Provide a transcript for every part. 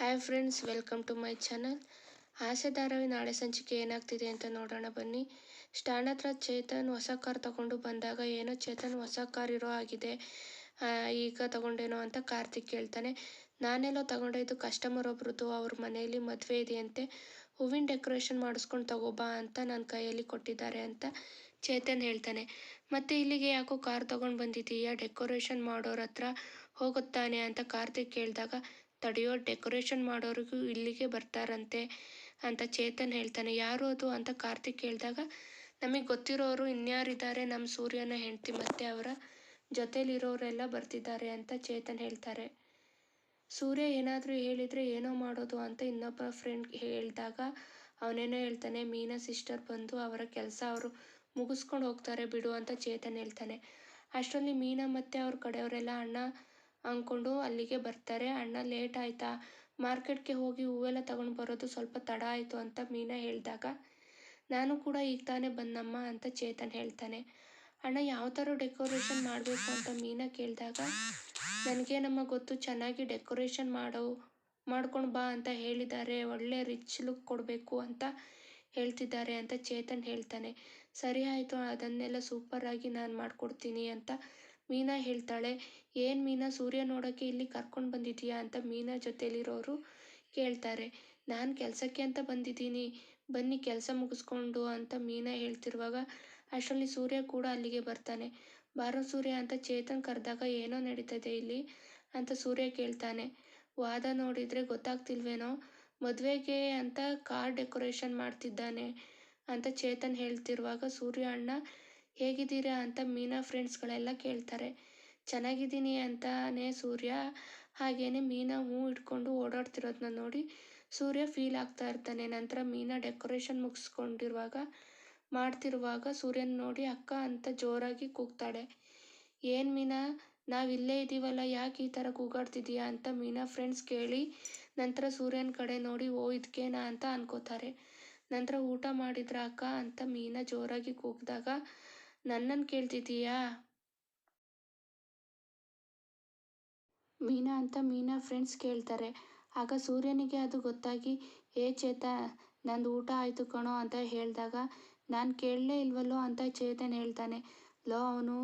Hi friends welcome to my channel ಆಸೆ ಧಾರಾವಾಹಿ ನಾಳೆ ಸಂಚಿಕೆ ಏನಾಗ್ತಿದೆ ಅಂತ ನೋಡೋಣ ಬನ್ನಿ. ಸ್ಟ್ಯಾಂಡ್ ಹತ್ರ ಚೇತನ್ ಹೊಸ ಕಾರ್ ತಗೊಂಡು ಬಂದಾಗ ಏನೋ ಚೇತನ್ ಹೊಸ ಕಾರ್ ಇರೋ ಆಗಿದೆ ಈಗ ತಗೊಂಡೇನೋ ಅಂತ ಕಾರ್ತಿಕ್ ಕೇಳ್ತಾನೆ ನಾನೆಲ್ಲೋ ತಗೊಂಡಿದ್ದು ಕಸ್ಟಮರ್ ಒಬ್ರದ್ದು ಅವ್ರ ಮನೆಯಲ್ಲಿ ಮದುವೆ ಇದೆಯಂತೆ ಹೂವಿನ ಡೆಕೋರೇಷನ್ ಮಾಡಿಸ್ಕೊಂಡು ತಗೋಬಾ ಅಂತ ನನ್ನ ಕೈಯಲ್ಲಿ ಕೊಟ್ಟಿದ್ದಾರೆ ಅಂತ ಚೇತನ್ ಹೇಳ್ತಾನೆ. ಮತ್ತೆ ಇಲ್ಲಿಗೆ ಯಾಕೋ ಕಾರ್ ತಗೊಂಡು ಬಂದಿದ್ದೀಯಾ? ಡೆಕೋರೇಷನ್ ಮಾಡೋರ ಹತ್ರ ಹೋಗುತ್ತಾನೆ ಅಂತ ಕಾರ್ತಿಕ್ ಕೇಳಿದಾಗ ತಡೆಯೋ ಡೆಕೋರೇಷನ್ ಮಾಡೋರಿಗೂ ಇಲ್ಲಿಗೆ ಬರ್ತಾರಂತೆ ಅಂತ ಚೇತನ್ ಹೇಳ್ತಾನೆ. ಯಾರು ಅದು ಅಂತ ಕಾರ್ತಿಕ್ ಕೇಳಿದಾಗ, ನಮಗೆ ಗೊತ್ತಿರೋರು ಇನ್ಯಾರಿದ್ದಾರೆ? ನಮ್ಮ ಸೂರ್ಯನ ಹೆಂಡತಿ ಮತ್ತೆ ಅವರ ಜೊತೆಲಿರೋರೆಲ್ಲ ಬರ್ತಿದ್ದಾರೆ ಅಂತ ಚೇತನ್ ಹೇಳ್ತಾರೆ. ಸೂರ್ಯ ಏನಾದರೂ ಹೇಳಿದರೆ ಏನೋ ಮಾಡೋದು ಅಂತ ಇನ್ನೊಬ್ಬ ಫ್ರೆಂಡ್ ಹೇಳಿದಾಗ ಅವನೇನೋ ಹೇಳ್ತಾನೆ, ಮೀನಾ ಸಿಸ್ಟರ್ ಬಂದು ಅವರ ಕೆಲಸ ಅವರು ಮುಗಿಸ್ಕೊಂಡು ಹೋಗ್ತಾರೆ ಬಿಡು ಅಂತ ಚೇತನ್ ಹೇಳ್ತಾನೆ. ಅಷ್ಟರಲ್ಲಿ ಮೀನಾ ಮತ್ತೆ ಅವ್ರ ಕಡೆಯವರೆಲ್ಲ, ಅಣ್ಣ ಅಂದ್ಕೊಂಡು ಅಲ್ಲಿಗೆ ಬರ್ತಾರೆ. ಅಣ್ಣ, ಲೇಟ್ ಆಯ್ತಾ? ಮಾರ್ಕೆಟ್ಗೆ ಹೋಗಿ ಹೂವೆಲ್ಲ ತಗೊಂಡು ಬರೋದು ಸ್ವಲ್ಪ ತಡ ಆಯಿತು ಅಂತ ಮೀನಾ ಹೇಳಿದಾಗ, ನಾನು ಕೂಡ ಈಗ ತಾನೇ ಬಂದಮ್ಮ ಅಂತ ಚೇತನ್ ಹೇಳ್ತಾನೆ. ಅಣ್ಣ, ಯಾವ ಥರ ಡೆಕೋರೇಷನ್ ಮಾಡಬೇಕು ಅಂತ ಮೀನಾ ಕೇಳಿದಾಗ ನನಗೆ ನಮ್ಮ ಗೊತ್ತು, ಚೆನ್ನಾಗಿ ಡೆಕೋರೇಷನ್ ಮಾಡೋ, ಮಾಡ್ಕೊಂಡು ಬಾ ಅಂತ ಹೇಳಿದ್ದಾರೆ. ಒಳ್ಳೆ ರಿಚ್ ಲುಕ್ ಕೊಡಬೇಕು ಅಂತ ಹೇಳ್ತಿದ್ದಾರೆ ಅಂತ ಚೇತನ್ ಹೇಳ್ತಾನೆ. ಸರಿ ಆಯಿತು, ಅದನ್ನೆಲ್ಲ ಸೂಪರಾಗಿ ನಾನು ಮಾಡಿಕೊಡ್ತೀನಿ ಅಂತ ಮೀನಾ ಹೇಳ್ತಾಳೆ, ಏನು ಮೀನಾ, ಸೂರ್ಯ ನೋಡೋಕ್ಕೆ ಇಲ್ಲಿ ಕರ್ಕೊಂಡು ಬಂದಿದೀಯಾ? ಅಂತ ಮೀನಾ ಜೊತೆಲಿರೋರು ಕೇಳ್ತಾರೆ. ನಾನು ಕೆಲಸಕ್ಕೆ ಅಂತ ಬಂದಿದ್ದೀನಿ, ಬನ್ನಿ ಕೆಲಸ ಮುಗಿಸ್ಕೊಂಡು ಅಂತ ಮೀನಾ ಹೇಳ್ತಿರುವಾಗ ಅಷ್ಟರಲ್ಲಿ ಸೂರ್ಯ ಕೂಡ ಅಲ್ಲಿಗೆ ಬರ್ತಾನೆ. ಬಾರೋ ಸೂರ್ಯ ಅಂತ ಚೇತನ್ ಕರೆದಾಗ ಏನೋ ನಡೀತದೆ ಇಲ್ಲಿ ಅಂತ ಸೂರ್ಯ ಕೇಳ್ತಾನೆ. ವಾದ ನೋಡಿದರೆ ಗೊತ್ತಾಗ್ತಿಲ್ವೇನೋ, ಮದುವೆಗೆ ಅಂತ ಕಾರ್ ಡೆಕೋರೇಷನ್ ಮಾಡ್ತಿದ್ದಾನೆ ಅಂತ ಚೇತನ್ ಹೇಳ್ತಿರುವಾಗ ಸೂರ್ಯ ಅಣ್ಣ ಹೇಗಿದ್ದೀರಾ ಅಂತ ಮೀನಾ ಫ್ರೆಂಡ್ಸ್ಗಳೆಲ್ಲ ಕೇಳ್ತಾರೆ. ಚೆನ್ನಾಗಿದ್ದೀನಿ ಅಂತಾನೆ ಸೂರ್ಯ. ಹಾಗೇನೆ ಮೀನಾ ಹೂ ಇಟ್ಕೊಂಡು ಓಡಾಡ್ತಿರೋದನ್ನ ನೋಡಿ ಸೂರ್ಯ ಫೀಲ್ ಆಗ್ತಾ ಇರ್ತಾನೆ. ನಂತರ ಮೀನಾ ಡೆಕೋರೇಷನ್ ಮುಗಿಸ್ಕೊಂಡಿರುವಾಗ, ಮಾಡ್ತಿರುವಾಗ ಸೂರ್ಯನ ನೋಡಿ ಅಕ್ಕ ಅಂತ ಜೋರಾಗಿ ಕೂಗ್ತಾಳೆ. ಏನು ಮೀನಾ, ನಾವಿಲ್ಲೇ ಇದ್ದೀವಲ್ಲ ಯಾಕೆ ಈ ಥರ ಕೂಗಾಡ್ತಿದೀಯಾ ಅಂತ ಮೀನಾ ಫ್ರೆಂಡ್ಸ್ ಕೇಳಿ ನಂತರ ಸೂರ್ಯನ ಕಡೆ ನೋಡಿ, ಓ ಇದಕ್ಕೇನಾ ಅಂತ ಅನ್ಕೋತಾರೆ. ನಂತರ ಊಟ ಮಾಡಿದ್ರ ಅಕ್ಕ ಅಂತ ಮೀನಾ ಜೋರಾಗಿ ಕೂಗಿದಾಗ ನನ್ನನ್ನು ಕೇಳ್ತಿದ್ದೀಯಾ? ಮೀನಾ ಅಂತ ಮೀನಾ ಫ್ರೆಂಡ್ಸ್ ಕೇಳ್ತಾರೆ. ಆಗ ಸೂರ್ಯನಿಗೆ ಅದು ಗೊತ್ತಾಗಿ, ಏ ಚೇತ, ನಂದು ಊಟ ಆಯಿತು ಕಣೋ ಅಂತ ಹೇಳಿದಾಗ, ನಾನು ಕೇಳಲೇ ಇಲ್ವಲ್ಲೋ ಅಂತ ಚೇತನ್ ಹೇಳ್ತಾನೆ. ಲೋ, ಅವನು,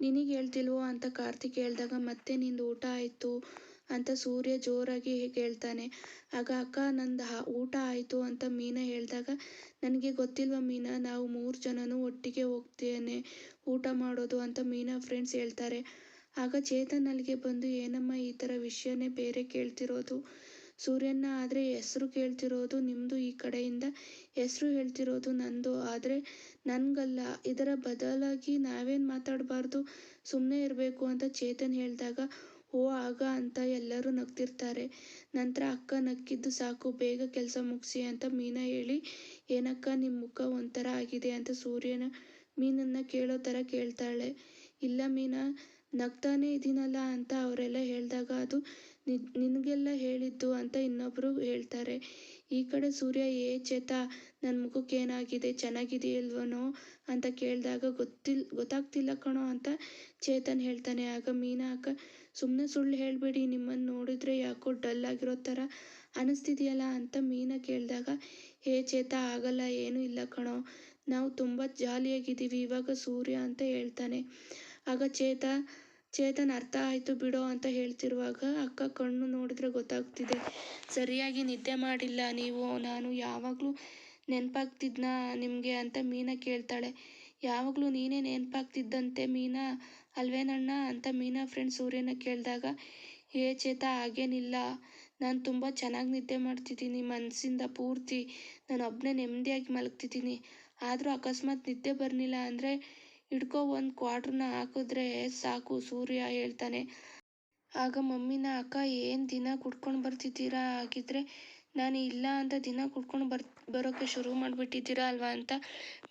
ನಿನಗೆ ಹೇಳ್ತಿಲ್ವೋ ಅಂತ ಕಾರ್ತಿಕ್ ಹೇಳಿದಾಗ, ಮತ್ತೆ ನಿಂದು ಊಟ ಆಯಿತು ಅಂತ ಸೂರ್ಯ ಜೋರಾಗಿ ಕೇಳ್ತಾನೆ ಆಗ ಅಕ್ಕ, ನಂದು ಊಟ ಆಯಿತು ಅಂತ ಮೀನಾ ಹೇಳಿದಾಗ, ನನಗೆ ಗೊತ್ತಿಲ್ವ ಮೀನಾ, ನಾವು ಮೂರು ಜನನೂ ಒಟ್ಟಿಗೆ ಹೋಗ್ತೇನೆ, ಊಟ ಮಾಡೋದು ಅಂತ ಮೀನಾ ಫ್ರೆಂಡ್ಸ್ ಹೇಳ್ತಾರೆ. ಆಗ ಚೇತನ್ ಅಲ್ಲಿಗೆ ಬಂದು, ಏನಮ್ಮ ಈ ಥರ ವಿಷಯನೇ ಬೇರೆ ಕೇಳ್ತಿರೋದು? ಸೂರ್ಯನ ಆದರೆ ಹೆಸರು ಕೇಳ್ತಿರೋದು ನಿಮ್ಮದು ಈ ಕಡೆಯಿಂದ, ಹೆಸರು ಹೇಳ್ತಿರೋದು ನಂದು. ಆದರೆ ನನಗಲ್ಲ, ಇದರ ಬದಲಾಗಿ ನಾವೇನು ಮಾತಾಡಬಾರ್ದು? ಸುಮ್ಮನೆ ಇರಬೇಕು ಅಂತ ಚೇತನ್ ಹೇಳಿದಾಗ ಓ, ಆಗ ಅಂತ ಎಲ್ಲರೂ ನಗ್ತಿರ್ತಾರೆ. ನಂತರ ಅಕ್ಕ ನಕ್ಕಿದ್ದು ಸಾಕು, ಬೇಗ ಕೆಲಸ ಮುಗಿಸಿ ಅಂತ ಮೀನಾ ಹೇಳಿ, ಏನಕ್ಕ ನಿಮ್ಮ ಮುಖ ಒಂಥರ ಆಗಿದೆ ಅಂತ ಸೂರ್ಯನ ಮೀನನ್ನ ಕೇಳೋ ಥರ ಕೇಳ್ತಾಳೆ. ಇಲ್ಲ ಮೀನಾ ನಗ್ತಾನೇ ಇದ್ದೀನಲ್ಲ ಅಂತ ಅವರೆಲ್ಲ ಹೇಳಿದಾಗ ಅದು ನಿನಗೆಲ್ಲ ಹೇಳಿದ್ದು ಅಂತ ಇನ್ನೊಬ್ಬರು ಹೇಳ್ತಾರೆ. ಈ ಕಡೆ ಸೂರ್ಯ, ಏ ಚೇತ ನನ್ನ ಮುಖಕ್ಕೆ ಏನಾಗಿದೆ? ಚೆನ್ನಾಗಿದೆಯಲ್ವನೋ? ಅಂತ ಕೇಳಿದಾಗ, ಗೊತ್ತಿಲ್, ಗೊತ್ತಾಗ್ತಿಲ್ಲ ಕಣೋ ಅಂತ ಚೇತನ್ ಹೇಳ್ತಾನೆ. ಆಗ ಮೀನಾ ಅಕ್ಕ ಸುಮ್ಮನೆ ಸುಳ್ಳು ಹೇಳಬೇಡಿ ನಿಮ್ಮನ್ನು ನೋಡಿದ್ರೆ ಯಾಕೋ ಡಲ್ ಆಗಿರೋ ಥರ ಅನಿಸ್ತಿದೆಯಲ್ಲ ಅಂತ ಮೀನಾ ಕೇಳಿದಾಗ, ಹೇ ಚೇತ, ಆಗಲ್ಲ, ಏನೂ ಇಲ್ಲ ಕಣೋ. ನಾವು ತುಂಬ ಜಾಲಿಯಾಗಿದ್ದೀವಿ, ಇವಾಗ ಸೂರ್ಯ ಅಂತ ಹೇಳ್ತಾನೆ. ಆಗ ಚೇತ, ಚೇತನ್ ಅರ್ಥ ಆಯಿತು ಬಿಡೋ ಅಂತ ಹೇಳ್ತಿರುವಾಗ ಅಕ್ಕ ಕಣ್ಣು ನೋಡಿದ್ರೆ ಗೊತ್ತಾಗ್ತಿದೆ. ಸರಿಯಾಗಿ ನಿದ್ದೆ ಮಾಡಿಲ್ಲ. ನೀವು, ನಾನು ಯಾವಾಗಲೂ ನೆನಪಾಗ್ತಿದ್ನಾ ನಿಮಗೆ ಅಂತ ಮೀನಾ ಕೇಳ್ತಾಳೆ. ಯಾವಾಗಲೂ ನೀನೇ ನೆನಪಾಗ್ತಿದ್ದಂತೆ ಮೀನಾ ಅಲ್ವೇನಣ್ಣ ಅಂತ ಮೀನಾ ಫ್ರೆಂಡ್ ಸೂರ್ಯನ ಕೇಳಿದಾಗ ಏ ಚೇತ, ಹಾಗೇನಿಲ್ಲ. ನಾನು ತುಂಬ ಚೆನ್ನಾಗಿ ನಿದ್ದೆ ಮಾಡ್ತಿದ್ದೀನಿ ಮನಸ್ಸಿಂದ ಪೂರ್ತಿ. ನಾನು ಒಬ್ಬನೇ ನೆಮ್ಮದಿಯಾಗಿ ಮಲಗ್ತಿದ್ದೀನಿ. ಆದರೂ ಅಕಸ್ಮಾತ್ ನಿದ್ದೆ ಬರಲಿಲ್ಲ ಅಂದರೆ ಹಿಡ್ಕೊ ಒಂದು ಕ್ವಾರ್ಟ್ರನ್ನ ಹಾಕಿದ್ರೆ ಸಾಕು, ಸೂರ್ಯ ಹೇಳ್ತಾನೆ. ಆಗ ಮಮ್ಮಿನ ಅಕ್ಕ, ಏನು ದಿನ ಕುಡ್ಕೊಂಡು ಬರ್ತಿದ್ದೀರಾ? ಹಾಗಿದ್ರೆ ನಾನು ಇಲ್ಲ ಅಂತ ದಿನ ಕುಡ್ಕೊಂಡು ಬರ್ ಬರೋಕ್ಕೆ ಶುರು ಮಾಡಿಬಿಟ್ಟಿದ್ದೀರಾ ಅಲ್ವಾ? ಅಂತ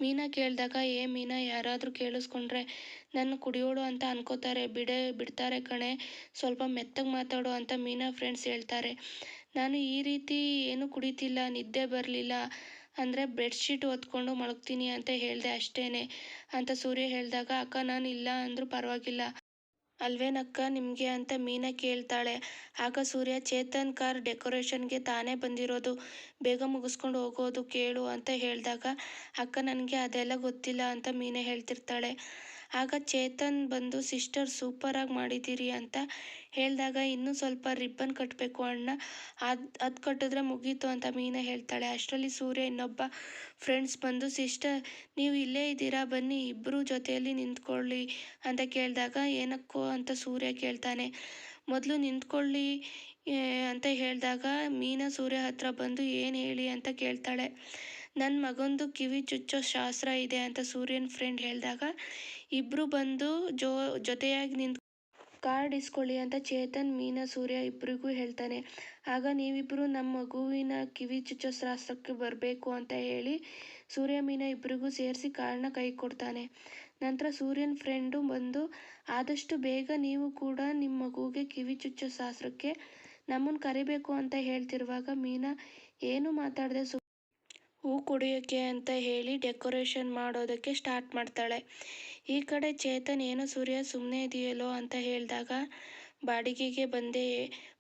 ಮೀನಾ ಕೇಳಿದಾಗ, ಏ ಮೀನಾ, ಯಾರಾದರೂ ಕೇಳಿಸ್ಕೊಂಡ್ರೆ ನನ್ನ ಕುಡಿಯೋಡು ಅಂತ ಅನ್ಕೋತಾರೆ. ಬಿಡೆ, ಬಿಡ್ತಾರೆ ಕಣೆ. ಸ್ವಲ್ಪ ಮೆತ್ತಗೆ ಮಾತಾಡು ಅಂತ ಮೀನಾ ಫ್ರೆಂಡ್ಸ್ ಹೇಳ್ತಾರೆ. ನಾನು ಈ ರೀತಿ ಏನು ಕುಡಿತಿಲ್ಲ, ನಿದ್ದೆ ಬರಲಿಲ್ಲ. ಅಂದರೆ ಬೆಡ್ಶೀಟ್ ಹೊತ್ಕೊಂಡು ಮಲಗ್ತೀನಿ ಅಂತ ಹೇಳಿದೆ ಅಷ್ಟೇನೆ ಅಂತ ಸೂರ್ಯ ಹೇಳಿದಾಗ, ಅಕ್ಕ, ನಾನು ಇಲ್ಲ ಅಂದರೂ ಪರವಾಗಿಲ್ಲ. ಅಲ್ವೇನಕ್ಕ ನಿಮಗೆ? ಅಂತ ಮೀನಾ ಕೇಳ್ತಾಳೆ. ಆಗ ಸೂರ್ಯ, ಚೇತನ್ ಕಾರ್ ಡೆಕೋರೇಷನ್ಗೆ ತಾನೇ ಬಂದಿರೋದು. ಬೇಗ ಮುಗಿಸ್ಕೊಂಡು ಹೋಗೋದು ಕೇಳು ಅಂತ ಹೇಳಿದಾಗ, ಅಕ್ಕ, ನನಗೆ ಅದೆಲ್ಲ ಗೊತ್ತಿಲ್ಲ ಅಂತ ಮೀನಾ ಹೇಳ್ತಿರ್ತಾಳೆ. ಆಗ ಚೇತನ್ ಬಂದು, ಸಿಸ್ಟರ್ ಸೂಪರಾಗಿ ಮಾಡಿದ್ದೀರಿ ಅಂತ ಹೇಳಿದಾಗ ಇನ್ನೂ ಸ್ವಲ್ಪ ರಿಬ್ಬನ್ ಕಟ್ಟಬೇಕು ಅಣ್ಣ. ಅದು ಅದು ಕಟ್ಟಿದ್ರೆ ಮುಗೀತು ಅಂತ ಮೀನಾ ಹೇಳ್ತಾಳೆ. ಅಷ್ಟರಲ್ಲಿ ಸೂರ್ಯ ಇನ್ನೊಬ್ಬ ಫ್ರೆಂಡ್ಸ್ ಬಂದು, ಸಿಸ್ಟರ್, ನೀವು ಇಲ್ಲೇ ಇದ್ದೀರಾ? ಬನ್ನಿ ಇಬ್ಬರು ಜೊತೆಯಲ್ಲಿ ನಿಂತ್ಕೊಳ್ಳಿ ಅಂತ ಕೇಳಿದಾಗ, ಏನಕ್ಕೋ ಅಂತ ಸೂರ್ಯ ಕೇಳ್ತಾನೆ. ಮೊದಲು ನಿಂತ್ಕೊಳ್ಳಿ ಅಂತ ಹೇಳಿದಾಗ ಮೀನಾ ಸೂರ್ಯ ಹತ್ರ ಬಂದು, ಏನು ಹೇಳಿ? ಅಂತ ಕೇಳ್ತಾಳೆ. ನನ್ನ ಮಗಂದು ಕಿವಿ ಚುಚ್ಚೋ ಶಾಸ್ತ್ರ ಇದೆ ಅಂತ ಸೂರ್ಯನ ಫ್ರೆಂಡ್ ಹೇಳಿದಾಗ ಇಬ್ಬರು ಬಂದು ಜೋ, ಜೊತೆಯಾಗಿ ನಿಂತು ಕಾರ್ಡ್ ಇಸ್ಕೊಳ್ಳಿ ಅಂತ ಚೇತನ್, ಮೀನಾ, ಸೂರ್ಯ ಇಬ್ಬರಿಗೂ ಹೇಳ್ತಾನೆ. ಆಗ ನೀವಿಬ್ಬರು ನಮ್ಮ ಮಗುವಿನ ಕಿವಿ ಚುಚ್ಚೋ ಶಾಸ್ತ್ರಕ್ಕೆ ಬರಬೇಕು ಅಂತ ಹೇಳಿ ಸೂರ್ಯ, ಮೀನಾ ಇಬ್ಬರಿಗೂ ಸೇರಿಸಿ ಕಾರ್ಡ್ನ ಕೈ ಕೊಡ್ತಾನೆ. ನಂತರ ಸೂರ್ಯನ ಫ್ರೆಂಡು ಬಂದು, ಆದಷ್ಟು ಬೇಗ ನೀವು ಕೂಡ ನಿಮ್ಮ ಮಗುಗೆ ಕಿವಿ ಚುಚ್ಚೋ ಶಾಸ್ತ್ರಕ್ಕೆ ನಮ್ಮನ್ನು ಕರಿಬೇಕು ಅಂತ ಹೇಳ್ತಿರುವಾಗ ಮೀನಾ, ಏನು ಮಾತಾಡದೆ ಹೂ ಕುಡಿಯೋಕ್ಕೆ ಅಂತ ಹೇಳಿ ಡೆಕೋರೇಷನ್ ಮಾಡೋದಕ್ಕೆ ಸ್ಟಾರ್ಟ್ ಮಾಡ್ತಾಳೆ. ಈ ಕಡೆ ಚೇತನ್, ಏನು ಸೂರ್ಯ ಸುಮ್ಮನೆ ಇದೆಯಲ್ಲೋ? ಅಂತ ಹೇಳಿದಾಗ, ಬಾಡಿಗೆಗೆ ಬಂದೇ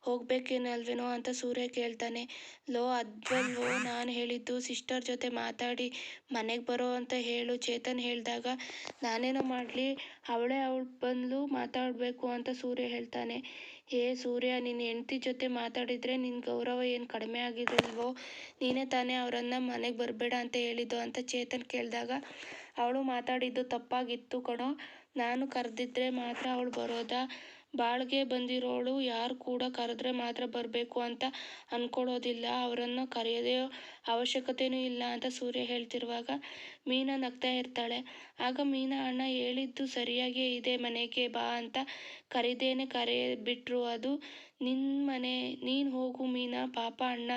ಹೋಗ್ಬೇಕೇನಲ್ವೇನೋ? ಅಂತ ಸೂರ್ಯ ಕೇಳ್ತಾನೆ. ಲೋ ಅದ್ವಲ್ವೋ ನಾನು ಹೇಳಿದ್ದು ಸಿಸ್ಟರ್ ಜೊತೆ ಮಾತಾಡಿ, ಮನೆಗೆ ಬರೋ ಅಂತ ಹೇಳು. ಚೇತನ್ ಹೇಳಿದಾಗ, ನಾನೇನೋ ಮಾಡಲಿ, ಅವಳೇ ಅವಳು ಬಂದು ಮಾತಾಡಬೇಕು ಅಂತ ಸೂರ್ಯ ಹೇಳ್ತಾನೆ. ಏ ಸೂರ್ಯ, ನಿನ್ನ ಹೆಂಡ್ತಿ ಜೊತೆ ಮಾತಾಡಿದರೆ ನಿನ್ನ ಗೌರವ ಏನು ಕಡಿಮೆ ಆಗಿರಲ್ವೋ ನೀನೇ ತಾನೇ ಅವರನ್ನು ಮನೆಗೆ ಬರಬೇಡ ಅಂತ ಹೇಳಿದ್ದು ಅಂತ ಚೇತನ್ ಕೇಳಿದಾಗ ಅವಳು ಮಾತಾಡಿದ್ದು ತಪ್ಪಾಗಿತ್ತು ಕಣೋ. ನಾನು ಕರೆದಿದ್ರೆ ಮಾತ್ರ ಅವಳು ಬರೋದಾ? ಬಾಳ್ಗೆ ಬಂದಿರೋಳು, ಯಾರು ಕೂಡ ಕರೆದ್ರೆ ಮಾತ್ರ ಬರಬೇಕು ಅಂತ ಅನ್ಕೊಳ್ಳೋದಿಲ್ಲ ಅವರನ್ನು ಕರೆಯೋದೇ ಅವಶ್ಯಕತೆಯೂ ಇಲ್ಲ ಅಂತ ಸೂರ್ಯ ಹೇಳ್ತಿರುವಾಗ ಮೀನಾ ನಗ್ತಾ ಇರ್ತಾಳೆ. ಆಗ ಮೀನಾ, ಅಣ್ಣ, ಹೇಳಿದ್ದು ಸರಿಯಾಗೇ ಇದೆ, ಮನೆಗೆ ಬಾ ಅಂತ ಕರೆದೇನೆ ಕರೆ ಬಿಟ್ರು ಅದು ನಿನ್ನ ಮನೆ, ನೀನು ಹೋಗು ಮೀನಾ. ಪಾಪ ಅಣ್ಣ,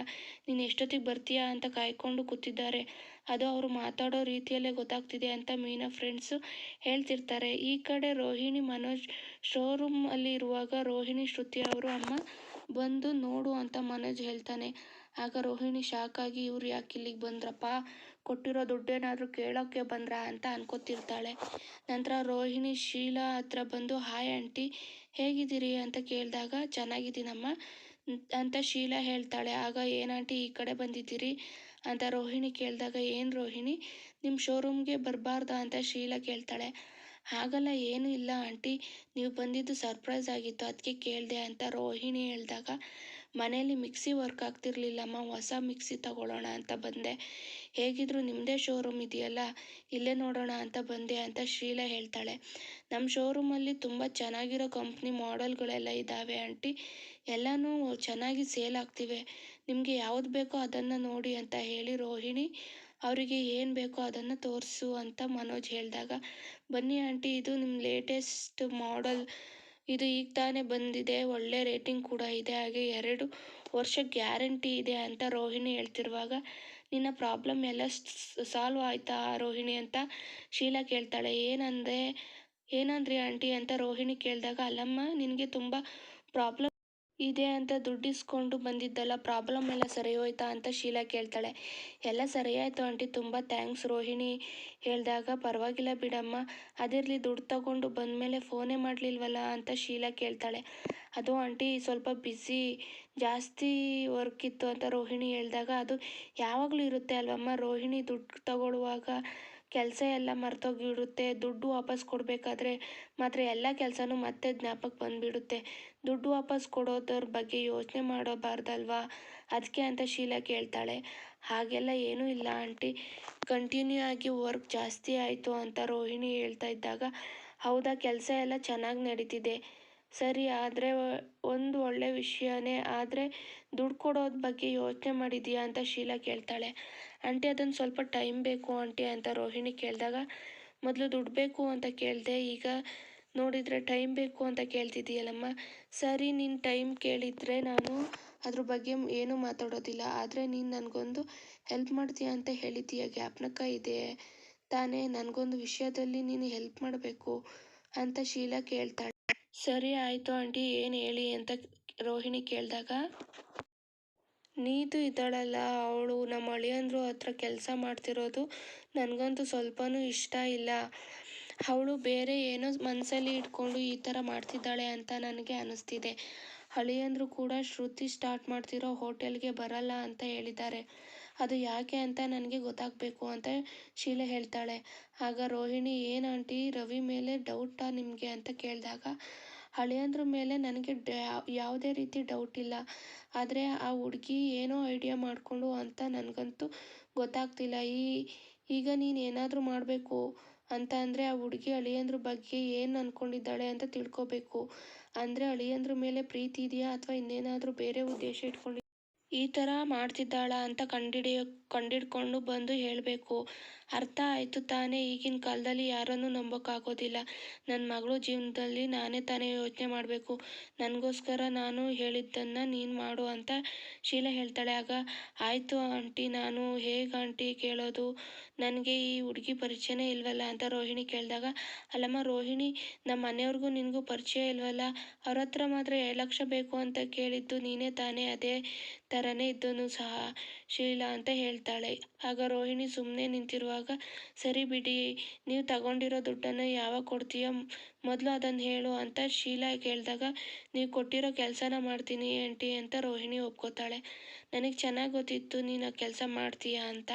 ನೀನು ಎಷ್ಟೊತ್ತಿಗೆ ಬರ್ತೀಯಾ ಅಂತ ಕಾಯ್ಕೊಂಡು ಕೂತಿದ್ದಾರೆ. ಅದು ಅವರು ಮಾತಾಡೋ ರೀತಿಯಲ್ಲೇ ಗೊತ್ತಾಗ್ತಿದೆ ಅಂತ ಮೀನಾ ಫ್ರೆಂಡ್ಸು ಹೇಳ್ತಿರ್ತಾರೆ. ಈ ಕಡೆ ರೋಹಿಣಿ ಮನೋಜ್ ಶೋರೂಮ್ ಅಲ್ಲಿ ಇರುವಾಗ ರೋಹಿಣಿ, ಶ್ರುತಿ ಅವರು ಅಮ್ಮ ಬಂದು ನೋಡು ಅಂತ ಮನೋಜ್ ಹೇಳ್ತಾನೆ. ಆಗ ರೋಹಿಣಿ ಶಾಕ್ ಆಗಿ, ಇವ್ರು ಯಾಕೆ ಇಲ್ಲಿಗೆ ಬಂದ್ರಪ್ಪ? ಕೊಟ್ಟಿರೋ ದುಡ್ಡೇನಾದರೂ ಕೇಳೋಕ್ಕೆ ಬಂದ್ರ ಅಂತ ಅನ್ಕೋತಿರ್ತಾಳೆ. ನಂತರ ರೋಹಿಣಿ ಶೀಲಾ ಹತ್ರ ಬಂದು ಹಾಯ್ ಆಂಟಿ ಹೇಗಿದ್ದೀರಿ? ಅಂತ ಕೇಳಿದಾಗ, ಚೆನ್ನಾಗಿದ್ದೀನಮ್ಮ, ಅಂತ ಶೀಲಾ ಹೇಳ್ತಾಳೆ. ಆಗ ಏನಾಂಟಿ ಈ ಕಡೆ ಬಂದಿದ್ದೀರಿ? ಅಂತ ರೋಹಿಣಿ ಕೇಳಿದಾಗ, ಏನು ರೋಹಿಣಿ? ನಿಮ್ಮ ಶೋರೂಮ್ಗೆ ಬರಬಾರ್ದಾ? ಅಂತ ಶೀಲಾ ಕೇಳ್ತಾಳೆ. ಹಾಗಲ್ಲ, ಏನೂ ಇಲ್ಲ ಆಂಟಿ. ನೀವು ಬಂದಿದ್ದು ಸರ್ಪ್ರೈಸ್ ಆಗಿತ್ತು ಅದಕ್ಕೆ ಕೇಳಿದೆ ಅಂತ ರೋಹಿಣಿ ಹೇಳಿದಾಗ ಮನೇಲಿ ಮಿಕ್ಸಿ ವರ್ಕ್ ಆಗ್ತಿರ್ಲಿಲ್ಲಮ್ಮ, ಹೊಸ ಮಿಕ್ಸಿ ತಗೊಳ್ಳೋಣ ಅಂತ ಬಂದೆ. ಹೇಗಿದ್ರು ನಿಮ್ಮದೇ ಶೋರೂಮ್ ಇದೆಯಲ್ಲ, ಇಲ್ಲೇ ನೋಡೋಣ ಅಂತ ಬಂದೆ ಅಂತ ಶೀಲಾ ಹೇಳ್ತಾಳೆ. ನಮ್ಮ ಶೋರೂಮಲ್ಲಿ ತುಂಬ ಚೆನ್ನಾಗಿರೋ ಕಂಪ್ನಿ ಮಾಡೆಲ್ಗಳೆಲ್ಲ ಇದ್ದಾವೆ ಆಂಟಿ. ಎಲ್ಲನೂ ಚೆನ್ನಾಗಿ ಸೇಲ್ ಆಗ್ತಿವೆ. ನಿಮಗೆ ಯಾವ್ದು ಬೇಕೋ ಅದನ್ನು ನೋಡಿ ಅಂತ ಹೇಳಿ ರೋಹಿಣಿ, ಅವರಿಗೆ ಏನು ಬೇಕೋ ಅದನ್ನು ತೋರಿಸು ಅಂತ ಮನೋಜ್ ಹೇಳಿದಾಗ, ಬನ್ನಿ ಆಂಟಿ, ಇದು ನಿಮ್ಮ ಲೇಟೆಸ್ಟ್ ಮಾಡೆಲ್ ಇದು ಈಗ ತಾನೇ ಬಂದಿದೆ, ಒಳ್ಳೆ ರೇಟಿಂಗ್ ಕೂಡ ಇದೆ, ಹಾಗೆ ಎರಡು ವರ್ಷ ಗ್ಯಾರಂಟಿ ಇದೆ ಅಂತ ರೋಹಿಣಿ ಹೇಳ್ತಿರುವಾಗ, ನಿನ್ನ ಪ್ರಾಬ್ಲಮ್ ಎಲ್ಲ ಸಾಲ್ವ್ ಆಯ್ತಾ ರೋಹಿಣಿ ಅಂತ ಶೀಲಾ ಕೇಳ್ತಾಳೆ. ಏನಂದೆ ಏನಂದ್ರಿ ಆಂಟಿ ಅಂತ ರೋಹಿಣಿ ಕೇಳಿದಾಗ, ಅಲ್ಲಮ್ಮ, ನಿನಗೆ ತುಂಬ ಪ್ರಾಬ್ಲಮ್ ಇದೆ ಅಂತ ದುಡ್ಡಿಸ್ಕೊಂಡು ಬಂದಿದ್ದಲ್ಲ ಪ್ರಾಬ್ಲಮ್ ಎಲ್ಲ ಸರಿ ಹೋಯ್ತಾ ಅಂತ ಶೀಲಾ ಕೇಳ್ತಾಳೆ. ಎಲ್ಲ ಸರಿಯಾಯಿತು ಆಂಟಿ, ತುಂಬ ಥ್ಯಾಂಕ್ಸ್ ರೋಹಿಣಿ ಹೇಳಿದಾಗ. ಪರವಾಗಿಲ್ಲ ಬಿಡಮ್ಮ, ಅದಿರಲಿ ದುಡ್ಡು ತಗೊಂಡು ಬಂದಮೇಲೆ ಫೋನೇ ಮಾಡಲಿಲ್ವಲ್ಲ ಅಂತ ಶೀಲಾ ಕೇಳ್ತಾಳೆ. ಅದು ಆಂಟಿ ಸ್ವಲ್ಪ ಬಿಸಿ ಜಾಸ್ತಿ ವರ್ಕ್ ಇತ್ತು ಅಂತ ರೋಹಿಣಿ ಹೇಳಿದಾಗ. ಅದು ಯಾವಾಗಲೂ ಇರುತ್ತೆ ಅಲ್ವಮ್ಮ, ರೋಹಿಣಿ ದುಡ್ಡು ತಗೊಳ್ಳುವಾಗ ಕೆಲಸ ಎಲ್ಲ ಮರ್ತೋಗಿರುತ್ತೆ ದುಡ್ಡು ವಾಪಸ್ ಕೊಡಬೇಕಾದ್ರೆ ಮಾತ್ರ ಎಲ್ಲ ಕೆಲಸನೂ ಮತ್ತೆ ಜ್ಞಾಪಕ ಬಂದುಬಿಡುತ್ತೆ. ದುಡ್ಡು ವಾಪಸ್ ಕೊಡೋದ್ರ ಬಗ್ಗೆ ಯೋಚನೆ ಮಾಡಬಾರ್ದಲ್ವಾ? ಅದಕ್ಕೆ ಅಂತ ಶೀಲಾ ಕೇಳ್ತಾಳೆ. ಹಾಗೆಲ್ಲ ಏನೂ ಇಲ್ಲ ಆಂಟಿ. ಕಂಟಿನ್ಯೂ ಆಗಿ ವರ್ಕ್ ಜಾಸ್ತಿ ಆಯಿತು ಅಂತ ರೋಹಿಣಿ ಹೇಳ್ತಾ ಇದ್ದಾಗ, ಹೌದಾ, ಕೆಲಸ ಎಲ್ಲ ಚೆನ್ನಾಗಿ ನಡೀತಿದೆ. ಸರಿ, ಆದರೆ ಒಂದು ಒಳ್ಳೆ ವಿಷಯನೇ. ಆದರೆ ದುಡ್ಡು ಕೊಡೋದ್ರ ಬಗ್ಗೆ ಯೋಚನೆ ಮಾಡಿದೀಯಾ ಅಂತ ಶೀಲಾ ಕೇಳ್ತಾಳೆ. ಆಂಟಿ ಅದನ್ನು ಸ್ವಲ್ಪ ಟೈಮ್ ಬೇಕು ಆಂಟಿ, ಅಂತ ರೋಹಿಣಿ ಕೇಳಿದಾಗ, ಮೊದಲು ದುಡ್ಡು ಬೇಕು ಅಂತ ಕೇಳಿದೆ, ಈಗ ನೋಡಿದರೆ ಟೈಮ್ ಬೇಕು ಅಂತ ಕೇಳ್ತಿದ್ದೀಯಲ್ಲಮ್ಮ. ಸರಿ, ನೀನು ಟೈಮ್ ಕೇಳಿದರೆ ನಾನು ಅದ್ರ ಬಗ್ಗೆ ಏನೂ ಮಾತಾಡೋದಿಲ್ಲ. ಆದರೆ ನೀನು ನನಗೊಂದು ಹೆಲ್ಪ್ ಮಾಡ್ತೀಯ ಅಂತ ಹೇಳಿದ್ದೀಯ. ಜ್ಞಾಪನಕ ಇದೆ. ತಾನೇ, ನನಗೊಂದು ವಿಷಯದಲ್ಲಿ ನೀನು ಹೆಲ್ಪ್ ಮಾಡಬೇಕು ಅಂತ ಶೀಲಾ ಕೇಳ್ತಾಳೆ. ಸರಿ, ಆಯಿತು ಆಂಟಿ, ಏನು ಹೇಳಿ ಅಂತ ರೋಹಿಣಿ ಕೇಳಿದಾಗ ನೀದು ಇದ್ದಾಳಲ್ಲ, ಅವಳು ನಮ್ಮ ಅಳಿಯಂದ್ರು ಹತ್ರ ಕೆಲಸ ಮಾಡ್ತಿರೋದು ನನಗಂತೂ ಸ್ವಲ್ಪನೂ ಇಷ್ಟ ಇಲ್ಲ. ಅವಳು ಬೇರೆ ಏನೋ ಮನಸ್ಸಲ್ಲಿ ಇಟ್ಕೊಂಡು ಈ ಥರ ಮಾಡ್ತಿದ್ದಾಳೆ ಅಂತ ನನಗೆ ಅನ್ನಿಸ್ತಿದೆ ಅಳಿಯಂದ್ರು ಕೂಡ ಶ್ರುತಿ ಸ್ಟಾರ್ಟ್ ಮಾಡ್ತಿರೋ ಹೋಟೆಲ್ಗೆ ಬರಲ್ಲ ಅಂತ ಹೇಳಿದ್ದಾರೆ. ಅದು ಯಾಕೆ ಅಂತ ನನಗೆ ಗೊತ್ತಾಗಬೇಕು ಅಂತ ಶೀಲೆ ಹೇಳ್ತಾಳೆ. ಆಗ ರೋಹಿಣಿ, ಏನು ಆಂಟಿ, ರವಿ ಮೇಲೆ ಡೌಟಾ ನಿಮಗೆ? ಅಂತ ಕೇಳಿದಾಗ, ಹಳಿಯಂದ್ರ ಮೇಲೆ ನನಗೆ ಯಾವುದೇ ರೀತಿ ಡೌಟ್ ಇಲ್ಲ. ಆದರೆ ಆ ಹುಡುಗಿ ಏನೋ ಐಡಿಯಾ ಮಾಡಿಕೊಂಡು ಅಂತ ನನಗಂತೂ ಗೊತ್ತಾಗ್ತಿಲ್ಲ. ಈ, ಈಗ ನೀನು ಏನಾದರೂ ಮಾಡಬೇಕು. ಅಂತ ಅಂದರೆ ಆ ಹುಡುಗಿ ಅಳಿಯಂದ್ರ ಬಗ್ಗೆ ಏನು ಅಂದ್ಕೊಂಡಿದ್ದಾಳೆ ಅಂತ ತಿಳ್ಕೊಬೇಕು. ಅಂದರೆ ಅಳಿಯಂದ್ರ ಮೇಲೆ ಪ್ರೀತಿ ಇದೆಯಾ ಅಥವಾ ಇನ್ನೇನಾದರೂ ಬೇರೆ ಉದ್ದೇಶ ಇಟ್ಕೊಂಡು ಈ ಥರ ಮಾಡ್ತಿದ್ದಾಳಾ ಅಂತ ಕಂಡಿಡಿಯೋ ಕಂಡಿಡ್ಕೊಂಡು ಬಂದು ಹೇಳಬೇಕು. ಅರ್ಥ ಆಯಿತು ತಾನೇ, ಈಗಿನ ಕಾಲದಲ್ಲಿ ಯಾರನ್ನೂ ನಂಬೋಕ್ಕಾಗೋದಿಲ್ಲ. ನನ್ನ ಮಗಳು ಜೀವನದಲ್ಲಿ ನಾನೇ ತಾನೇ ಯೋಚನೆ ಮಾಡಬೇಕು. ನನಗೋಸ್ಕರ ನಾನು ಹೇಳಿದ್ದನ್ನು ನೀನು ಮಾಡು ಅಂತ ಶೀಲಾ ಹೇಳ್ತಾಳೆ. ಆಗ, ಆಯಿತು ಆಂಟಿ, ನಾನು ಹೇಗೆ ಆಂಟಿ ಕೇಳೋದು? ನನಗೆ ಈ ಹುಡುಗಿ ಪರಿಚಯನೇ ಇಲ್ವಲ್ಲ? ಅಂತ ರೋಹಿಣಿ ಕೇಳಿದಾಗ, ಅಲ್ಲಮ್ಮ, ರೋಹಿಣಿ ನಮ್ಮ ಮನೆಯವ್ರಿಗೂ ನಿನಗೂ ಪರಿಚಯ ಇಲ್ವಲ್ಲ? ಅವ್ರ ಹತ್ರ ಮಾತ್ರ ಎರಡು ಲಕ್ಷ ಬೇಕು ಅಂತ ಕೇಳಿದ್ದು ನೀನೇ ತಾನೇ? ಅದೇ ಥರನೇ ಇದ್ದನು ಸಹ. ಶೀಲಾ ಅಂತ ಹೇಳ್ತಾಳೆ. ಆಗ ರೋಹಿಣಿ ಸುಮ್ಮನೆ ನಿಂತಿರುವಾಗ, ಸರಿ ಬಿಡಿ, ನೀವು ತಗೊಂಡಿರೋ ದುಡ್ಡನ್ನು ಯಾವಾಗ ಕೊಡ್ತೀಯ? ಮೊದಲು ಅದನ್ನು ಹೇಳು ಅಂತ ಶೀಲಾ ಕೇಳಿದಾಗ, ನೀವು ಕೊಟ್ಟಿರೋ ಕೆಲಸನ ಮಾಡ್ತೀನಿ ಆಂಟಿ ಅಂತ ರೋಹಿಣಿ ಒಪ್ಕೋತಾಳೆ. ನನಗೆ ಚೆನ್ನಾಗಿ ಗೊತ್ತಿತ್ತು ನೀನು ಆ ಕೆಲಸ ಮಾಡ್ತೀಯಾ ಅಂತ.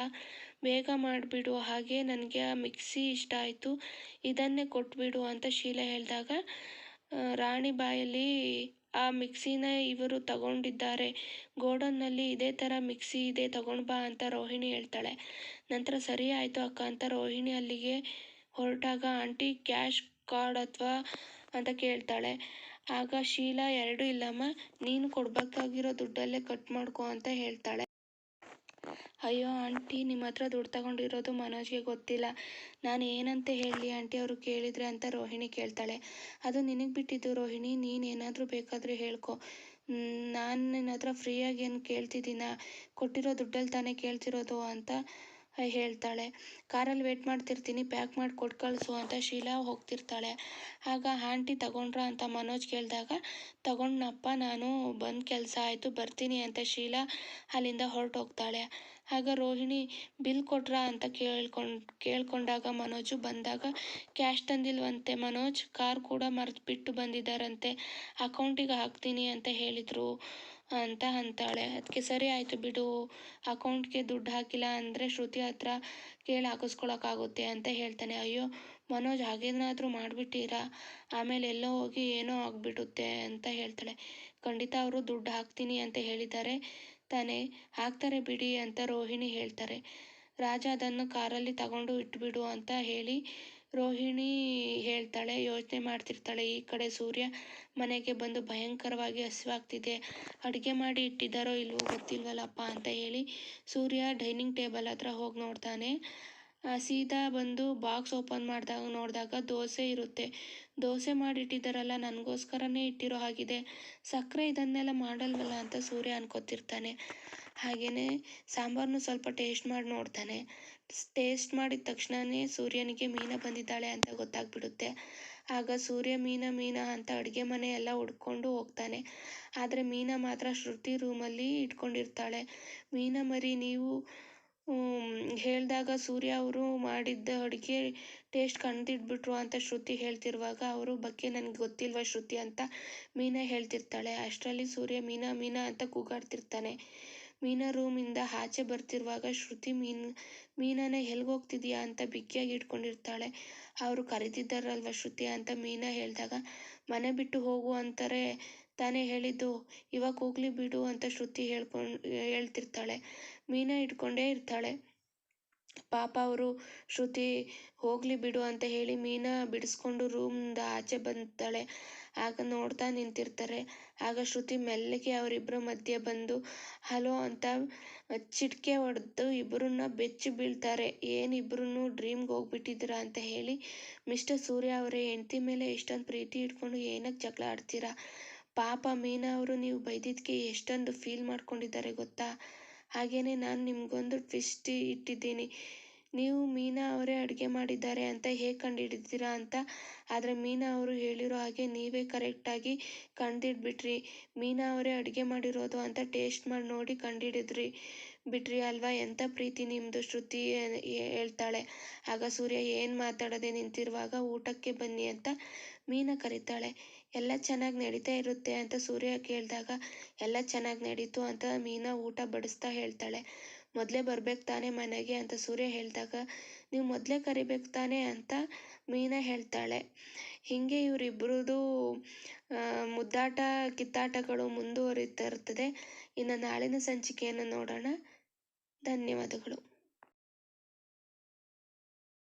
ಬೇಗ ಮಾಡಿಬಿಡು, ಹಾಗೆ ನನಗೆ ಆ ಮಿಕ್ಸಿ ಇಷ್ಟ ಆಯಿತು, ಇದನ್ನೇ ಕೊಟ್ಬಿಡು ಅಂತ ಶೀಲಾ ಹೇಳಿದಾಗ ರಾಣಿ ಬಾಯಲ್ಲಿ ಆ ಮಿಕ್ಸಿನ ಇವರು ತಗೊಂಡಿದ್ದಾರೆ. ಗೋಡನ್ನಲ್ಲಿ ಇದೇ ಥರ ಮಿಕ್ಸಿ ಇದೆ, ತಗೊಂಡು ಬಾ ಅಂತ ರೋಹಿಣಿ ಹೇಳ್ತಾಳೆ. ನಂತರ ಸರಿ ಆಯಿತು ಅಕ್ಕ ಅಂತ ರೋಹಿಣಿ ಅಲ್ಲಿಗೆ ಹೊರಟಾಗ ಆಂಟಿ ಕ್ಯಾಶ್ ಕಾರ್ಡ್ ಅಥವಾ ಅಂತ ಕೇಳ್ತಾಳೆ. ಆಗ ಶೀಲಾ, ಎರಡೂ ಇಲ್ಲಮ್ಮ, ನೀನು ಕೊಡಬೇಕಾಗಿರೋ ದುಡ್ಡಲ್ಲೇ ಕಟ್ ಮಾಡ್ಕೋ ಅಂತ ಹೇಳ್ತಾಳೆ. ಅಯ್ಯೋ ಆಂಟಿ, ನಿಮ್ಮ ಹತ್ರ ದುಡ್ಡು ತಗೊಂಡಿರೋದು ಮನೋಜ್ಗೆ ಗೊತ್ತಿಲ್ಲ. ನಾನು ಏನಂತ ಹೇಳಲಿ ಆಂಟಿ ಅವರು ಕೇಳಿದರೆ ಅಂತ ರೋಹಿಣಿ ಕೇಳ್ತಾಳೆ. ಅದು ನಿನಗೆ ಬಿಟ್ಟಿದ್ದು ರೋಹಿಣಿ ನೀನೇನಾದರೂ ಬೇಕಾದರೆ ಹೇಳ್ಕೊ. ನಾನು ನಿನ್ನ ಹತ್ರ ಫ್ರೀಯಾಗಿ ಏನು ಕೇಳ್ತಿದ್ದೀನ? ಕೊಟ್ಟಿರೋ ದುಡ್ಡಲ್ಲಿ ತಾನೇ ಕೇಳ್ತಿರೋದು ಅಂತ ಹೇಳ್ತಾಳೆ. ಕಾರಲ್ಲಿ ವೇಟ್ ಮಾಡ್ತಿರ್ತೀನಿ, ಪ್ಯಾಕ್ ಮಾಡಿ ಕೊಟ್ಟು ಕಳಿಸು ಅಂತ ಶೀಲಾ ಹೋಗ್ತಿರ್ತಾಳೆ. ಆಗ ಆಂಟಿ ತಗೊಂಡ್ರ ಅಂತ ಮನೋಜ್ ಕೇಳಿದಾಗ, ತಗೊಂಡ್ನಪ್ಪ, ನಾನು ಬಂದು ಕೆಲಸ ಆಯಿತು, ಬರ್ತೀನಿ ಅಂತ ಶೀಲಾ ಅಲ್ಲಿಂದ ಹೊರಟೋಗ್ತಾಳೆ. ಆಗ ರೋಹಿಣಿ, ಬಿಲ್ ಕೊಟ್ರಾ ಅಂತ ಕೇಳ್ಕೊಂಡು, ಕೇಳ್ಕೊಂಡಾಗ ಮನೋಜು ಬಂದಾಗ, ಕ್ಯಾಶ್ ತಂದಿಲ್ವಂತೆ ಮನೋಜ್, ಕಾರ್ ಕೂಡ ಮರೆತು ಬಿಟ್ಟು ಬಂದಿದ್ದಾರಂತೆ ಅಕೌಂಟಿಗೆ ಹಾಕ್ತೀನಿ ಅಂತ ಹೇಳಿದರು ಅಂತ ಅಂತಾಳೆ. ಅದಕ್ಕೆ ಸರಿ ಆಯಿತು ಬಿಡು, ಅಕೌಂಟ್ಗೆ ದುಡ್ಡು ಹಾಕಿಲ್ಲ ಅಂದರೆ ಶ್ರುತಿ ಹತ್ರ ಕೇಳಿ ಹಾಕಿಸ್ಕೊಳಕ್ಕಾಗುತ್ತೆ ಅಂತ ಹೇಳ್ತಾನೆ. ಅಯ್ಯೋ, ಮನೋಜ್ ಹಾಗೇನಾದರೂ ಮಾಡಿಬಿಟ್ಟಿರಾ? ಆಮೇಲೆ ಎಲ್ಲೋ ಹೋಗಿ ಏನೋ ಆಗಿಬಿಡುತ್ತೆ ಅಂತ ಹೇಳ್ತಾಳೆ. ಖಂಡಿತ ಅವರು ದುಡ್ಡು ಹಾಕ್ತೀನಿ ಅಂತ ಹೇಳಿದ್ದಾರೆ. ತಾನೇ ಹಾಕ್ತಾರೆ ಬಿಡಿ ಅಂತ ರೋಹಿಣಿ ಹೇಳ್ತಾರೆ. ರಾಜ ಅದನ್ನು ಕಾರಲ್ಲಿ ತಗೊಂಡು ಇಟ್ಬಿಡು ಅಂತ ಹೇಳಿ ರೋಹಿಣಿ ಹೇಳ್ತಾಳೆ, ಯೋಚನೆ ಮಾಡ್ತಿರ್ತಾಳೆ, ಈ ಕಡೆ ಸೂರ್ಯ ಮನೆಗೆ ಬಂದು ಭಯಂಕರವಾಗಿ ಹಸಿವಾಗ್ತಿದೆ, ಅಡುಗೆ ಮಾಡಿ ಇಟ್ಟಿದ್ದಾರೋ ಇಲ್ವೋ ಗೊತ್ತಿಲ್ವಲ್ಲಪ್ಪ ಅಂತ ಹೇಳಿ ಸೂರ್ಯ ಡೈನಿಂಗ್ ಟೇಬಲ್ ಹತ್ರ ಹೋಗಿ ನೋಡ್ತಾನೆ. ಸೀದಾ ಬಂದು ಬಾಕ್ಸ್ ಓಪನ್ ಮಾಡಿದಾಗ ನೋಡಿದಾಗ ದೋಸೆ ಇರುತ್ತೆ. ದೋಸೆ ಮಾಡಿಟ್ಟಿದ್ದಾರಲ್ಲ, ನನಗೋಸ್ಕರನೇ ಇಟ್ಟಿರೋ ಹಾಗಿದೆ. ಸಕ್ಕರೆ ಇದನ್ನೆಲ್ಲ ಮಾಡಲ್ವಲ್ಲ ಅಂತ ಸೂರ್ಯ ಅನ್ಕೋತಿರ್ತಾನೆ. ಹಾಗೆಯೇ ಸಾಂಬಾರನ್ನು ಸ್ವಲ್ಪ ಟೇಸ್ಟ್ ಮಾಡಿ ನೋಡ್ತಾನೆ. ಟೇಸ್ಟ್ ಮಾಡಿದ ತಕ್ಷಣವೇ ಸೂರ್ಯನಿಗೆ ಮೀನ ಬಂದಿದ್ದಾಳೆ ಅಂತ ಗೊತ್ತಾಗ್ಬಿಡುತ್ತೆ. ಆಗ ಸೂರ್ಯ, ಮೀನ ಮೀನ ಅಂತ ಅಡುಗೆ ಮನೆ ಎಲ್ಲ ಹುಡ್ಕೊಂಡು ಹೋಗ್ತಾನೆ. ಆದರೆ ಮೀನ ಮಾತ್ರ ಶ್ರುತಿ ರೂಮಲ್ಲಿ ಇಟ್ಕೊಂಡಿರ್ತಾಳೆ. ಮೀನ ಮರಿ, ನೀವು ಹೇಳಿದಾಗ ಸೂರ್ಯ ಅವರು ಮಾಡಿದ್ದ ಅಡುಗೆ ಟೇಸ್ಟ್ ಕಂಡಿಡ್ಬಿಟ್ರು ಅಂತ ಶ್ರುತಿ ಹೇಳ್ತಿರುವಾಗ ಅವರು ಬಗ್ಗೆ ನನಗೆ ಗೊತ್ತಿಲ್ವ ಶ್ರುತಿ? ಅಂತ ಮೀನಾ ಹೇಳ್ತಿರ್ತಾಳೆ. ಅಷ್ಟರಲ್ಲಿ ಸೂರ್ಯ ಮೀನಾ ಮೀನಾ ಅಂತ ಕೂಗಾಡ್ತಿರ್ತಾನೆ. ಮೀನಾ ರೂಮಿಂದ ಆಚೆ ಬರ್ತಿರುವಾಗ ಶ್ರುತಿ ಮೀನ್, ಮೀನಾನ ಹೋಗ್ತಿದ್ಯಾ? ಅಂತ ಬಿಗಿಯಾಗಿ ಇಟ್ಕೊಂಡಿರ್ತಾಳೆ. ಅವರು ಕರೀತಿದ್ದಾರಲ್ವ ಶ್ರುತಿ ಅಂತ ಮೀನಾ ಹೇಳಿದಾಗ, ಮನೆ ಬಿಟ್ಟು ಹೋಗು ಅಂತಾರೆ, ತಾನೇ ಹೇಳಿದ್ದು, ಇವಾಗ ಹೋಗ್ಲಿ ಬಿಡು ಅಂತ ಶ್ರುತಿ ಹೇಳ್ಕೊಂಡು, ಹೇಳ್ತಿರ್ತಾಳೆ. ಮೀನಾ ಇಟ್ಕೊಂಡೇ ಇರ್ತಾಳೆ. ಪಾಪ ಅವರು ಶ್ರುತಿ ಹೋಗ್ಲಿ ಬಿಡು ಅಂತ ಹೇಳಿ ಮೀನಾ ಬಿಡಿಸ್ಕೊಂಡು ರೂಮಿಂದ ಆಚೆ ಬಂತಾಳೆ ಆಗ ನೋಡ್ತಾ ನಿಂತಿರ್ತಾರೆ. ಆಗ ಶ್ರುತಿ ಮೆಲ್ಲಗೆ ಅವರಿಬ್ಬರ ಮಧ್ಯೆ ಬಂದು, ಹಲೋ ಅಂತ ಚಿಟಿಕೆ ಹೊಡೆದು ಇಬ್ಬರನ್ನ ಬೆಚ್ಚಿ ಬೀಳ್ತಾರೆ. ಏನು ಇಬ್ಬರೂ ಡ್ರೀಮ್ಗೆ ಹೋಗ್ಬಿಟ್ಟಿದ್ದೀರಾ ಅಂತ ಹೇಳಿ ಮಿಸ್ಟರ್ ಸೂರ್ಯ ಅವರೇ, ಹೆಂಡತಿ ಮೇಲೆ ಎಷ್ಟೊಂದು ಪ್ರೀತಿ ಇಟ್ಕೊಂಡು ಏನಕ್ಕೆ ಜಗಳ ಆಡ್ತೀರಾ? ಪಾಪ ಮೀನಾ ಅವರು ನೀವು ಬೈದಿದ್ದಕ್ಕೆ ಎಷ್ಟೊಂದು ಫೀಲ್ ಮಾಡ್ಕೊಂಡಿದ್ದಾರೆ ಗೊತ್ತಾ? ಹಾಗೆಯೇ ನಾನು ನಿಮಗೊಂದು ಟ್ವಿಸ್ಟ್ ಇಟ್ಟಿದ್ದೀನಿ. ನೀವು ಮೀನಾ ಅವರೇ ಅಡುಗೆ ಮಾಡಿದ್ದಾರೆ ಅಂತ ಹೇಗೆ ಕಂಡುಹಿಡಿದಿರಾ ಅಂತ. ಆದರೆ ಮೀನಾ ಅವರು ಹೇಳಿರೋ ಹಾಗೆ ನೀವೇ ಕರೆಕ್ಟಾಗಿ ಕಂಡಿಡ್ಬಿಟ್ರಿ. ಮೀನಾ ಅವರೇ ಅಡುಗೆ ಮಾಡಿರೋದು ಅಂತ ಟೇಸ್ಟ್ ಮಾಡಿ ನೋಡಿ ಕಂಡುಹಿಡಿದ್ರಿ ಬಿಟ್ರಿ ಅಲ್ವಾ? ಎಂಥ ಪ್ರೀತಿ ನಿಮ್ಮದು ಶ್ರುತಿ ಹೇಳ್ತಾಳೆ. ಆಗ ಸೂರ್ಯ ಏನು ಮಾತಾಡದೆ ನಿಂತಿರುವಾಗ ಊಟಕ್ಕೆ ಬನ್ನಿ ಅಂತ ಮೀನಾ ಕರೀತಾಳೆ. ಎಲ್ಲ ಚೆನ್ನಾಗಿ ನಡೀತಾ ಇರುತ್ತೆ ಅಂತ ಸೂರ್ಯ ಕೇಳಿದಾಗ, ಎಲ್ಲ ಚೆನ್ನಾಗಿ ನಡೀತು ಅಂತ ಮೀನಾ ಊಟ ಬಡಿಸ್ತಾ ಹೇಳ್ತಾಳೆ. ಮೊದಲೇ ಬರ್ಬೇಕು ತಾನೇ ಮನೆಗೆ ಅಂತ ಸೂರ್ಯ ಹೇಳಿದಾಗ, ನೀವು ಮೊದಲೇ ಕರಿಬೇಕು ತಾನೇ ಅಂತ ಮೀನಾ ಹೇಳ್ತಾಳೆ. ಹೀಗೆ ಇವರಿಬ್ಬರದು ಮುದ್ದಾಟ ಕಿತ್ತಾಟಗಳು ಮುಂದುವರಿತಾ ಇರ್ತದೆ. ಇನ್ನು ನಾಳಿನ ಸಂಚಿಕೆಯನ್ನು ನೋಡೋಣ. ಧನ್ಯವಾದಗಳು.